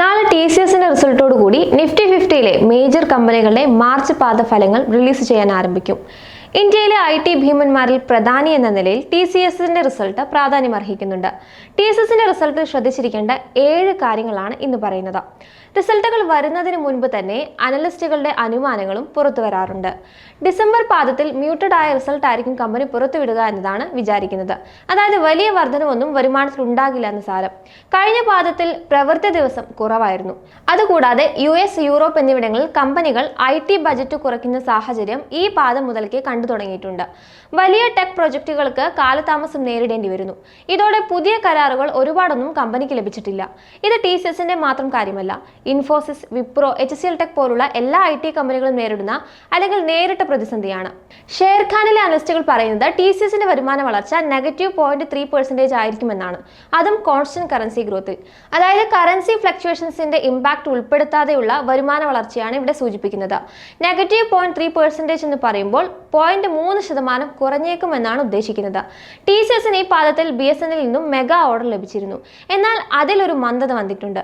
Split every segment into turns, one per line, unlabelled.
നാളെ T C എസിന്റെ റിസൾട്ടോടുകൂടി നിഫ്റ്റി ഫിഫ്റ്റിയിലെ മേജർ കമ്പനികളുടെ മാർച്ച് പാദ ഫലങ്ങൾ റിലീസ് ചെയ്യാൻ ആരംഭിക്കും. ഇന്ത്യയിലെ ഐ ടി ഭീമന്മാരിൽ പ്രധാനി എന്ന നിലയിൽ ടി സി എസിന്റെ റിസൾട്ട് പ്രാധാന്യം അർഹിക്കുന്നുണ്ട് ടി എസ് എസിന്റെ റിസൾട്ടിൽ ശ്രദ്ധിച്ചിരിക്കേണ്ട ഏഴ് കാര്യങ്ങളാണ് ഇന്ന് പറയുന്നത്. റിസൾട്ടുകൾ വരുന്നതിന് മുൻപ് തന്നെ അനലിസ്റ്റുകളുടെ അനുമാനങ്ങളും പുറത്തു വരാറുണ്ട്. ഡിസംബർ പാദത്തിൽ മ്യൂട്ടഡ് ആയ റിസൾട്ട് ആയിരിക്കും കമ്പനി പുറത്തുവിടുക എന്നതാണ് വിചാരിക്കുന്നത്. അതായത് വലിയ വർധനവൊന്നും വരുമാനത്തിൽ ഉണ്ടാകില്ല എന്ന് സാരം. കഴിഞ്ഞ പാദത്തിൽ പ്രവൃത്തി ദിവസം കുറവായിരുന്നു. അതുകൂടാതെ യു എസ് യൂറോപ്പ് എന്നിവിടങ്ങളിൽ കമ്പനികൾ ഐ ടി ബജറ്റ് കുറയ്ക്കുന്ന സാഹചര്യം ഈ പാദം മുതൽക്കേ കണ്ടു തുടങ്ങിയിട്ടുണ്ട്. വലിയ ടെക് പ്രൊജക്റ്റുകൾക്ക് കാലതാമസം നേരിടേണ്ടി വരുന്നു. ഇതോടെ പുതിയ കരാറുകൾ ഒരുപാടൊന്നും കമ്പനിക്ക് ലഭിച്ചിട്ടില്ല. ഇത് ടി സി മാത്രം കാര്യമല്ല. Infosys Wipro H C L tech പോലുള്ള എല്ലാ ഐ ടി കമ്പനികളും നേരിടുന്ന അല്ലെങ്കിൽ നേരിട്ട പ്രതിസന്ധിയാണ്. ഷെയർഖാനിലെ അനലിസ്റ്റുകൾ പറയുന്നത് ടി സി എസിന്റെ വരുമാന വളർച്ച നെഗറ്റീവ് പോയിന്റ് ത്രീ പെർസെന്റേജ് ആയിരിക്കുമെന്നാണ്. അതും കോൺസ്റ്റന്റ് കറൻസി ഗ്രോത്തിൽ അതായത് കറൻസി ഫ്ലക്ച്വേഷൻസിന്റെ ഇമ്പാക്ട് ഉൾപ്പെടുത്താതെയുള്ള വരുമാന വളർച്ചയാണ് ഇവിടെ സൂചിപ്പിക്കുന്നത്. നെഗറ്റീവ് പോയിന്റ് ത്രീ പെർസെന്റേജ് എന്ന് പറയുമ്പോൾ പോയിന്റ് മൂന്ന് ശതമാനം കുറഞ്ഞേക്കുമെന്നാണ് ഉദ്ദേശിക്കുന്നത്. ടി സി എസിന് ഈ പാദത്തിൽ ബി എസ് എന്നിൽ നിന്നും മെഗാ ഓർഡർ ലഭിച്ചിരുന്നു. എന്നാൽ അതിലൊരു മന്ദത വന്നിട്ടുണ്ട്.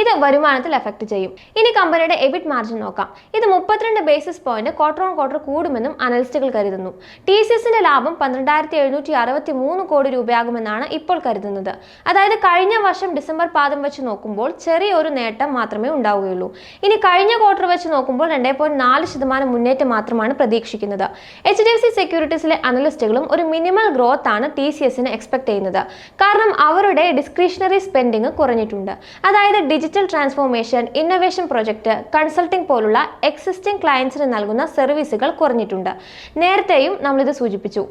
ഇത് വരുമാനത്തിൽ എഫക്ട് ചെയ്യും. ഇനി കമ്പനിയുടെ എബിറ്റ് മാർജിൻ നോക്കാം. ഇത് മുപ്പത്തിരണ്ട് basis point quarter on quarter കൂടുമെന്നും അനലിസ്റ്റുകൾ കരുതുന്നു. ടി സി എസിന്റെ ലാഭം പന്ത്രണ്ടായിരത്തി എഴുന്നൂറ്റി അറുപത്തി മൂന്ന് കോടി രൂപയാകുമെന്നാണ് ഇപ്പോൾ കരുതുന്നത്. അതായത് കഴിഞ്ഞ വർഷം ഡിസംബർ പാദം വെച്ച് നോക്കുമ്പോൾ ചെറിയൊരു നേട്ടം മാത്രമേ ഉണ്ടാവുകയുള്ളൂ. ഇനി കഴിഞ്ഞ ക്വാർട്ടർ വെച്ച് നോക്കുമ്പോൾ രണ്ടേ പോയിന്റ് നാല് ശതമാനം മുന്നേറ്റം മാത്രമാണ് പ്രതീക്ഷിക്കുന്നത്. എച്ച് ഡി എഫ് സി സെക്യൂരിറ്റീസിലെ അനലിസ്റ്റുകളും ഒരു മിനിമൽ ഗ്രോത്ത് ആണ് ടി സി എസിന് എക്സ്പെക്ട് ചെയ്യുന്നത്. കാരണം അവരുടെ ഡിസ്ക്രിഷണറി സ്പെൻഡിങ് കുറഞ്ഞിട്ടുണ്ട്. അതായത് digital transformation innovation project consulting പോലുള്ള എക്സിസ്റ്റിംഗ് ക്ലയൻസിന് നൽകുന്ന സർവീസുകൾ കുറഞ്ഞിട്ടുണ്ട്. നേരത്തെയും നമ്മളിത് സൂചിപ്പിച്ചു.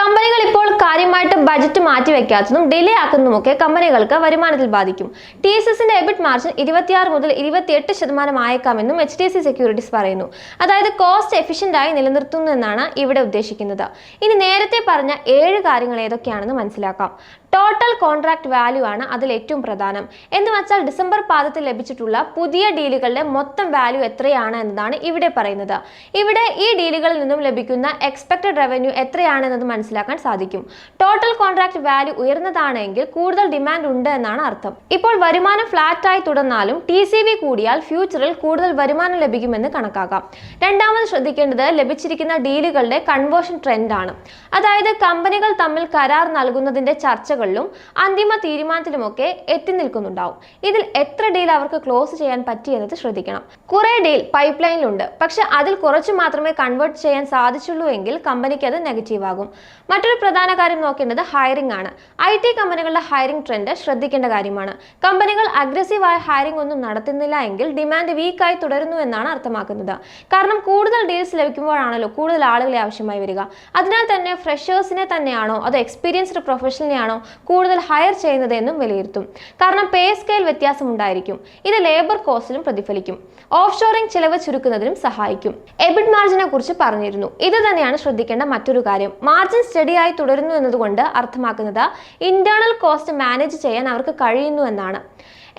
കമ്പനികൾ ഇപ്പോൾ കാര്യമായിട്ട് ബജറ്റ് മാറ്റിവെക്കാത്തതും ഡിലേ ആക്കുന്നതുമൊക്കെ കമ്പനികൾക്ക് വരുമാനത്തിൽ ബാധിക്കും. ടി എസ് എസിന്റെ എബിറ്റ് മാർജിൻ ഇരുപത്തിയാറ് മുതൽ ഇരുപത്തിയെട്ട് ശതമാനം ആയേക്കാമെന്നും H D S C securities പറയുന്നു. അതായത് കോസ്റ്റ് എഫിഷ്യന്റായി നിലനിർത്തുന്നു എന്നാണ് ഇവിടെ ഉദ്ദേശിക്കുന്നത്. ഇനി നേരത്തെ പറഞ്ഞ ഏഴ് കാര്യങ്ങൾ ഏതൊക്കെയാണെന്ന് മനസ്സിലാക്കാം. ടോട്ടൽ കോൺട്രാക്ട് വാല്യൂ ആണ് അതിൽ ഏറ്റവും പ്രധാനം. എന്ന് വെച്ചാൽ ഡിസംബർ പാദത്തിൽ ലഭിച്ചിട്ടുള്ള പുതിയ ഡീലുകളുടെ മൊത്തം വാല്യൂ എത്രയാണ് എന്നതാണ് ഇവിടെ പറയുന്നത്. ഇവിടെ ഈ ഡീലുകളിൽ നിന്നും ലഭിക്കുന്ന എക്സ്പെക്ടഡ് റവന്യൂ എത്രയാണെന്നത് മനസ്സിലാക്കാൻ സാധിക്കും. ടോട്ടൽ കോൺട്രാക്ട് വാല്യൂ ഉയർന്നതാണെങ്കിൽ കൂടുതൽ ഡിമാൻഡ് ഉണ്ട് എന്നാണ് അർത്ഥം. ഇപ്പോൾ വരുമാനം ഫ്ലാറ്റ് ആയി തുടർന്നാലും ടി സി വി കൂടിയാൽ ഫ്യൂച്ചറിൽ കൂടുതൽ വരുമാനം ലഭിക്കുമെന്ന് കണക്കാക്കാം. രണ്ടാമത് ശ്രദ്ധിക്കേണ്ടത് ലഭിച്ചിരിക്കുന്ന ഡീലുകളുടെ കൺവേർഷൻ ട്രെൻഡാണ് അതായത് കമ്പനികൾ തമ്മിൽ കരാർ നൽകുന്നതിന്റെ ചർച്ചകളിലും അന്തിമ തീരുമാനത്തിലുമൊക്കെ എത്തി നിൽക്കുന്നുണ്ടാവും. ഇതിൽ എത്ര ഡീൽ അവർക്ക് ക്ലോസ് ചെയ്യാൻ പറ്റിയെന്നത് ശ്രദ്ധിക്കണം. കുറെ ഡീൽ പൈപ്പ് ലൈനിലുണ്ട് പക്ഷെ അതിൽ കുറച്ച് മാത്രമേ കൺവേർട്ട് ചെയ്യാൻ സാധിച്ചുള്ളൂ എങ്കിൽ കമ്പനിക്ക് അത് നെഗറ്റീവ് ആകും. മറ്റൊരു പ്രധാന കാര്യം നോക്കേണ്ടത് ഹയറിംഗ് ആണ്. ഐ ടി കമ്പനികളുടെ ഹയറിംഗ് ട്രെൻഡ് ശ്രദ്ധിക്കേണ്ട കാര്യമാണ്. കമ്പനികൾ അഗ്രസീവായ ഹയറിംഗ് ഒന്നും നടത്തുന്നില്ല എങ്കിൽ ഡിമാൻഡ് വീക്കായി തുടരുന്നു എന്നാണ് അർത്ഥമാക്കുന്നത്. കാരണം കൂടുതൽ ഡീൽസ് ലഭിക്കുമ്പോഴാണല്ലോ കൂടുതൽ ആളുകളെ ആവശ്യമായി വരിക. അതിനാൽ തന്നെ ഫ്രഷേഴ്സിനെ തന്നെയാണോ? അതോ എക്സ്പീരിയൻസ്ഡ് പ്രൊഫഷണലിനെയാണോ കൂടുതൽ ഹയർ ചെയ്യുന്നത് എന്നും വിലയിരുത്തും. കാരണം പേ സ്കെയിൽ വ്യത്യാസം ഉണ്ടായിരിക്കും. ഇത് ലേബർ കോസ്റ്റിലും പ്രതിഫലിക്കും. ഓഫ് ഷോറിംഗ് ചിലവ് ചുരുക്കുന്നതിനും സഹായിക്കും. എബിഡ് മാർജിനെ കുറിച്ച് പറഞ്ഞിരുന്നു. ഇത് തന്നെയാണ് ശ്രദ്ധിക്കേണ്ട മറ്റൊരു കാര്യം. മാർജിൻ സ്റ്റഡി ആയി തുടരുന്നു എന്നതുകൊണ്ട് അർത്ഥമാക്കുന്നത് ഇന്റേണൽ കോസ്റ്റ് മാനേജ് ചെയ്യാൻ അവർക്ക് കഴിയുന്നു എന്നാണ്.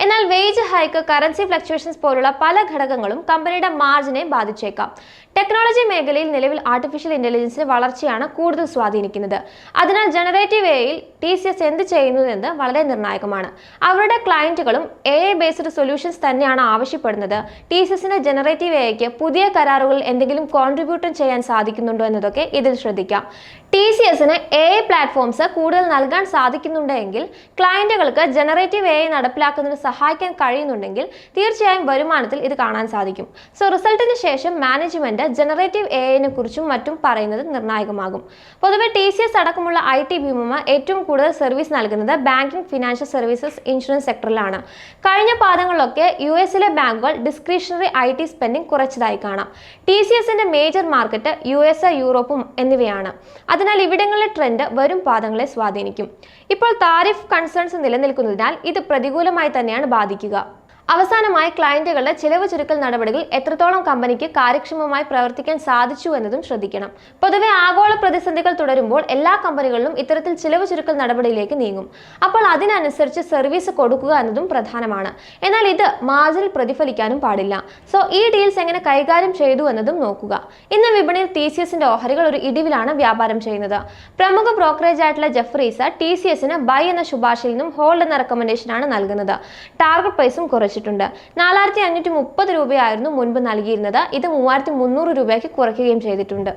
എന്നാൽ വേജ് ഹൈക്ക് കറൻസി ഫ്ലക്ച്വേഷൻസ് പോലുള്ള പല ഘടകങ്ങളും കമ്പനിയുടെ മാർജിനെ ബാധിച്ചേക്കാം. ടെക്നോളജി മേഖലയിൽ നിലവിൽ ആർട്ടിഫിഷ്യൽ ഇന്റലിജൻസിന്റെ വളർച്ചയാണ് കൂടുതൽ സ്വാധീനിക്കുന്നത്. അതിനാൽ ജനറേറ്റീവ് എയിൽ ടി സി എസ് എന്ത് ചെയ്യുന്നു എന്ന് വളരെ നിർണായകമാണ്. അവരുടെ ക്ലയന്റുകളും എ ബേസ്ഡ് സൊല്യൂഷൻസ് തന്നെയാണ് ആവശ്യപ്പെടുന്നത്. ടി സി എസിന്റെ ജനറേറ്റീവ് എയ്ക്ക് പുതിയ കരാറുകളിൽ എന്തെങ്കിലും കോൺട്രിബ്യൂട്ട് ചെയ്യാൻ സാധിക്കുന്നുണ്ടോ എന്നതൊക്കെ ഇതിൽ ശ്രദ്ധിക്കാം. ടി സി എസിന് എ പ്ലാറ്റ്ഫോംസ് കൂടുതൽ നൽകാൻ സാധിക്കുന്നുണ്ടെങ്കിൽ ക്ലയന്റുകൾക്ക് ജനറേറ്റീവ് എ നടപ്പിലാക്കുന്നതിന് സഹായിക്കാൻ കഴിയുന്നുണ്ടെങ്കിൽ തീർച്ചയായും വരുമാനത്തിൽ ഇത് കാണാൻ സാധിക്കും. സോ റിസൾട്ടിന് ശേഷം മാനേജ്മെന്റ് ജനറേറ്റീവ് എ ഐനെ കുറിച്ചും മറ്റും പറയുന്നത് നിർണായകമാകും. പൊതുവെ ടി സി എസ് അടക്കമുള്ള ഐ ടി ഭീമമ ഏറ്റവും കൂടുതൽ സർവീസ് നൽകുന്നത് ബാങ്കിംഗ് ഫിനാൻഷ്യൽ സർവീസസ് ഇൻഷുറൻസ് സെക്ടറിലാണ് കഴിഞ്ഞ പാദങ്ങളിലൊക്കെ യു എസിലെ ബാങ്കുകൾ ഡിസ്ക്രിഷണറി ഐ ടി സ്പെൻഡിംഗ് കുറച്ചതായി കാണാം. ടി സി എസിന്റെ മേജർ മാർക്കറ്റ് യു എസ് യൂറോപ്പും എന്നിവയാണ്. അതിനാൽ ഇവിടങ്ങളിലെ ട്രെൻഡ് വരും പാദങ്ങളെ സ്വാധീനിക്കും. ഇപ്പോൾ താരിഫ് കൺസേൺസ് നിലനിൽക്കുന്നതിനാൽ ഇത് പ്രതികൂലമായി തന്നെയാണ് ബാധിക്കുക? അവസാനമായി ക്ലയന്റുകളുടെ ചിലവ് ചുരുക്കൽ നടപടികൾ എത്രത്തോളം കമ്പനിക്ക് കാര്യക്ഷമമായി പ്രവർത്തിക്കാൻ സാധിച്ചു എന്നതും ശ്രദ്ധിക്കണം. പൊതുവെ ആഗോള പ്രതിസന്ധികൾ തുടരുമ്പോൾ എല്ലാ കമ്പനികളിലും ഇത്തരത്തിൽ ചിലവ് ചുരുക്കൽ നടപടിയിലേക്ക് നീങ്ങും. അപ്പോൾ അതിനനുസരിച്ച് സർവീസ് കൊടുക്കുക എന്നതും പ്രധാനമാണ്. എന്നാൽ ഇത് മാർജിനിൽ പ്രതിഫലിക്കാനും പാടില്ല. സോ ഈ ഡീൽസ് എങ്ങനെ കൈകാര്യം ചെയ്തു എന്നതും നോക്കുക. ഇന്ന് വിപണിയിൽ ടി സി എസിന്റെ ഓഹരികൾ ഒരു ഇടിവിലാണ് വ്യാപാരം ചെയ്യുന്നത്. പ്രമുഖ ബ്രോക്കറേജ് ആയിട്ടുള്ള ജെഫ്രീസ് ടി സി എസിന് ബൈ എന്ന ശുപാർശയിൽ നിന്നും ഹോൾഡ് എന്ന റെക്കമെൻഡേഷനാണ് നൽകുന്നത്. ടാർഗറ്റ് പ്രൈസും കുറച്ചു. കുറച്ചിട്ടുണ്ട് നാലായിരത്തി അഞ്ഞൂറ്റി മുപ്പത് രൂപയായിരുന്നു മുൻപ് നൽകിയിരുന്നത്. ഇത് മൂവായിരത്തി മുന്നൂറ് രൂപയ്ക്ക് കുറയ്ക്കുകയും ചെയ്തിട്ടുണ്ട്.